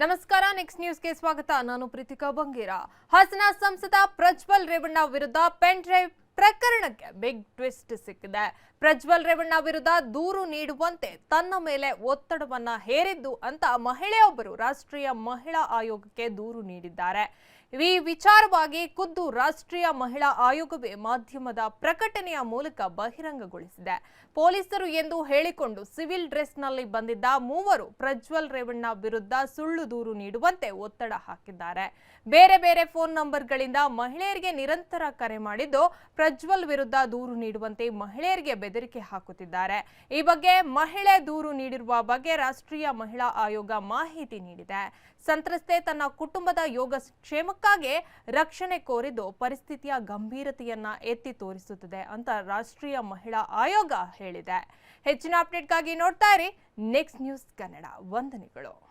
Next ನ್ಯೂಸ್ಗೆ ಸ್ವಾಗತ. ನಾನು ಪ್ರೀತಿಕಾ ಬಂಗೇರ. ಹಾಸನ ಸಂಸದ ಪ್ರಜ್ವಲ್ ರೇವಣ್ಣ ವಿರುದ್ಧ ಪೆನ್ ಡ್ರೈವ್ ಪ್ರಕರಣಕ್ಕೆ ಬಿಗ್ ಟ್ವಿಸ್ಟ್ ಸಿಕ್ಕಿದೆ. ಪ್ರಜ್ವಲ್ ರೇವಣ್ಣ ವಿರುದ್ಧ ದೂರು ನೀಡುವಂತೆ ತನ್ನ ಮೇಲೆ ಒತ್ತಡವನ್ನ ಹೇರಿದ್ದು ಅಂತ ಮಹಿಳೆಯೊಬ್ಬರು ರಾಷ್ಟ್ರೀಯ ಮಹಿಳಾ ಆಯೋಗಕ್ಕೆ ದೂರು ನೀಡಿದ್ದಾರೆ. ಈ ವಿಚಾರವಾಗಿ ಖುದ್ದು ರಾಷ್ಟ್ರೀಯ ಮಹಿಳಾ ಆಯೋಗವೇ ಮಾಧ್ಯಮದ ಪ್ರಕಟಣೆಯ ಮೂಲಕ ಬಹಿರಂಗಗೊಳಿಸಿದೆ. ಪೊಲೀಸರು ಎಂದು ಹೇಳಿಕೊಂಡು ಸಿವಿಲ್ ಡ್ರೆಸ್ನಲ್ಲಿ ಬಂದಿದ್ದ ಮೂವರು ಪ್ರಜ್ವಲ್ ರೇವಣ್ಣ ವಿರುದ್ಧ ಸುಳ್ಳು ದೂರು ನೀಡುವಂತೆ ಒತ್ತಡ ಹಾಕಿದ್ದಾರೆ. ಬೇರೆ ಬೇರೆ ಫೋನ್ ನಂಬರ್ಗಳಿಂದ ಮಹಿಳೆಯರಿಗೆ ನಿರಂತರ ಕರೆ ಮಾಡಿದ್ದು, ಪ್ರಜ್ವಲ್ ವಿರುದ್ಧ ದೂರು ನೀಡುವಂತೆ ಮಹಿಳೆಯರಿಗೆ ಬೆದರಿಕೆ ಹಾಕುತ್ತಿದ್ದಾರೆ. ಈ ಬಗ್ಗೆ ಮಹಿಳೆ ದೂರು ನೀಡಿರುವ ಬಗ್ಗೆ ರಾಷ್ಟ್ರೀಯ ಮಹಿಳಾ ಆಯೋಗ ಮಾಹಿತಿ ನೀಡಿದೆ. ಸಂತ್ರಸ್ತೆ ತನ್ನ ಕುಟುಂಬದ ಯೋಗ ಕ್ಷೇಮಕ್ಕಾಗಿ ರಕ್ಷಣೆ ಕೋರಿದ್ದು ಪರಿಸ್ಥಿತಿಯ ಗಂಭೀರತೆಯನ್ನ ಎತ್ತಿ ತೋರಿಸುತ್ತದೆ ಅಂತ ರಾಷ್ಟ್ರೀಯ ಮಹಿಳಾ ಆಯೋಗ ಹೇಳಿದೆ. ಹೆಚ್ಚಿನ ಅಪ್ಡೇಟ್ಗಾಗಿ ನೋಡ್ತಾ ಇರಿ. ನೆಕ್ಸ್ಟ್ ನ್ಯೂಸ್ ಕನ್ನಡ ವಂದನೆಗಳು.